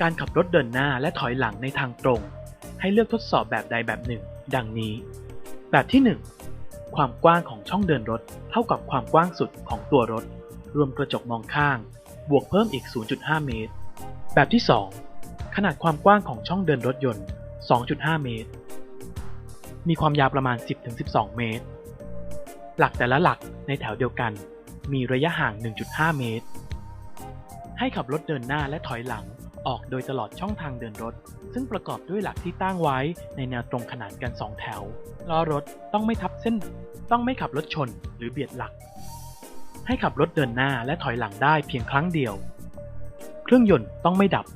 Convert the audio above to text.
การขับรถเดินหน้าและถอยหลังในทางตรง ให้เลือกทดสอบแบบใดแบบหนึ่ง ดังนี้ แบบที่ 1 ความกว้างของช่องเดินรถ เท่ากับความกว้างสุดของตัวรถ รวมกระจกมองข้าง บวกเพิ่มอีก 0.5 เมตร แบบที่ 2 ขนาดความกว้างของช่องเดินรถยนต์ 2.5 เมตร มีความยาวประมาณ 10-12 เมตร หลักแต่ละหลักในแถวเดียวกัน มีระยะห่าง 1.5 เมตร ให้ขับรถเดินหน้าและถอยหลังออกโดยตลอดช่องทางเดินรถ ซึ่งประกอบด้วยหลักที่ตั้งไว้ในแนวตรงขนานกัน 2 แถวล้อรถต้องไม่ทับเส้น ต้องไม่ขับรถชนหรือเบียดหลัก ให้ขับรถเดินหน้าและถอยหลังได้เพียงครั้งเดียว เครื่องยนต์ต้องไม่ดับ